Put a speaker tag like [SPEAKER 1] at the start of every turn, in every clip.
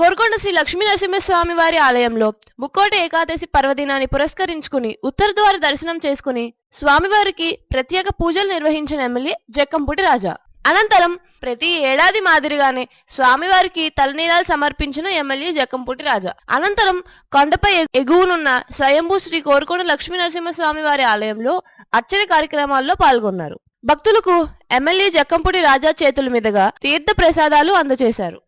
[SPEAKER 1] కోరుకొండ శ్రీ లక్ష్మీ నరసింహస్వామి వారి ఆలయంలో ముక్కోటి ఏకాదశి పర్వదినాన్ని పురస్కరించుకుని ఉత్తర ద్వార దర్శనం చేసుకుని స్వామివారికి ప్రత్యేక పూజలు నిర్వహించిన ఎమ్మెల్యే జక్కంపూటి రాజా. అనంతరం ప్రతి ఏడాది మాదిరిగానే స్వామివారికి తలనీలాలు సమర్పించిన ఎమ్మెల్యే జక్కంపూటి రాజా. అనంతరం కొండపై ఎగువనున్న స్వయంభూ శ్రీ కోరుకొండ లక్ష్మీ నరసింహస్వామి వారి ఆలయంలో అర్చన కార్యక్రమాల్లో పాల్గొన్నారు. భక్తులకు ఎమ్మెల్యే జక్కంపూడి రాజా చేతుల మీదుగా తీర్థ ప్రసాదాలు అందజేశారు.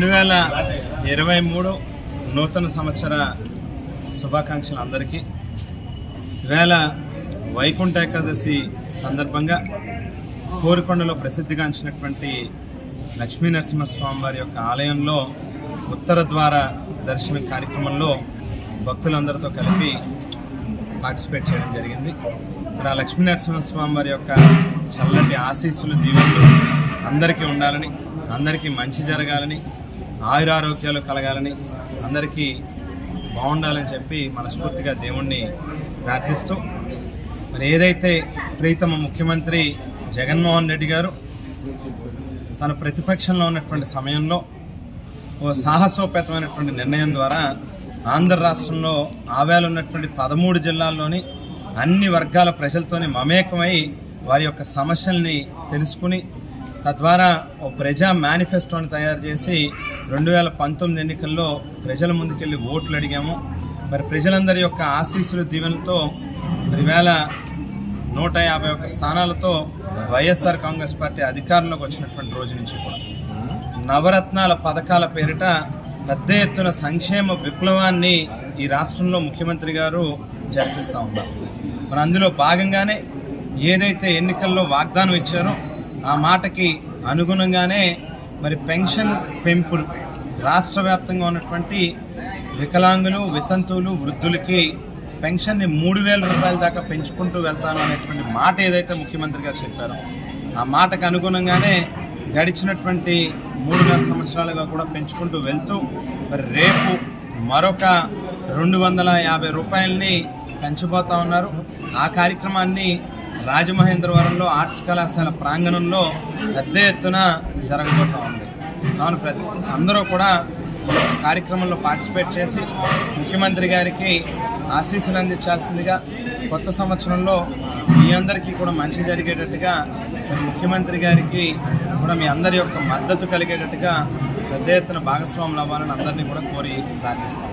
[SPEAKER 2] రెండు వేల ఇరవై మూడు నూతన సంవత్సర శుభాకాంక్షలు అందరికీ. ఈవేళ వైకుంఠ ఏకాదశి సందర్భంగా కోరికొండలో ప్రసిద్ధిగాంచినటువంటి లక్ష్మీ నరసింహస్వామి వారి యొక్క ఆలయంలో ఉత్తర ద్వార దర్శన కార్యక్రమంలో భక్తులందరితో కలిపి పార్టిసిపేట్ చేయడం జరిగింది. ఇక్కడ ఆ లక్ష్మీ నరసింహస్వామి వారి యొక్క చల్లటి ఆశీస్సులు దీవెనలు అందరికీ ఉండాలని అందరికీ మంచి జరగాలని ఆయురారోగ్యాలు కలగాలని అందరికీ బాగుండాలని చెప్పి మనస్ఫూర్తిగా దేవుణ్ణి ప్రార్థిస్తూ మరి ఏదైతే ప్రీతమ ముఖ్యమంత్రి జగన్మోహన్ రెడ్డి గారు తన ప్రతిపక్షంలో ఉన్నటువంటి సమయంలో ఓ సాహసోపేతమైనటువంటి నిర్ణయం ద్వారా ఆంధ్ర రాష్ట్రంలో ఆవేలు ఉన్నటువంటి పదమూడు జిల్లాల్లోని అన్ని వర్గాల ప్రజలతోని మమేకమై వారి యొక్క సమస్యల్ని తెలుసుకుని తద్వారా ఓ ప్రజా మేనిఫెస్టోని తయారు చేసి రెండు వేల పంతొమ్మిది ఎన్నికల్లో ప్రజల ముందుకెళ్ళి ఓట్లు అడిగాము. మరి ప్రజలందరి యొక్క ఆశీస్సులు దీవెనలతో పదివేల నూట యాభై ఒక్క స్థానాలతో వైఎస్ఆర్ కాంగ్రెస్ పార్టీ అధికారంలోకి వచ్చినటువంటి రోజు నుంచి కూడా. నవరత్నాల పథకాల పేరిట పెద్ద ఎత్తున సంక్షేమ విప్లవాన్ని ఈ రాష్ట్రంలో ముఖ్యమంత్రి గారు జరిపిస్తూ ఉన్నారు. మరి అందులో భాగంగానే ఏదైతే ఎన్నికల్లో వాగ్దానం ఇచ్చారో ఆ మాటకి అనుగుణంగానే మరి పెన్షన్ పెంపులు రాష్ట్ర వ్యాప్తంగా ఉన్నటువంటి వికలాంగులు వితంతువులు వృద్ధులకి పెన్షన్ని మూడు వేల రూపాయల దాకా పెంచుకుంటూ వెళ్తాను అనేటువంటి మాట ఏదైతే ముఖ్యమంత్రి గారు చెప్పారో ఆ మాటకు అనుగుణంగానే గడిచినటువంటి మూడున్నర సంవత్సరాలుగా కూడా పెంచుకుంటూ వెళ్తూ మరి రేపు మరొక రెండు వందల యాభై రూపాయలని పెంచబోతా ఉన్నారు. ఆ కార్యక్రమాన్ని రాజమహేంద్రవరంలో ఆర్ట్స్ కళాశాల ప్రాంగణంలో పెద్ద ఎత్తున జరగబోతా ఉంది. కావున ప్రతి అందరూ కూడా కార్యక్రమంలో పార్టిసిపేట్ చేసి ముఖ్యమంత్రి గారికి ఆశీస్సులు అందించాల్సిందిగా కొత్త సంవత్సరంలో మీ అందరికీ కూడా మంచి జరిగేటట్టుగా ముఖ్యమంత్రి గారికి కూడా మీ అందరి యొక్క మద్దతు కలిగేటట్టుగా పెద్ద ఎత్తున భాగస్వాములు అవ్వాలని అందరినీ కూడా కోరి ప్రార్థిస్తాం.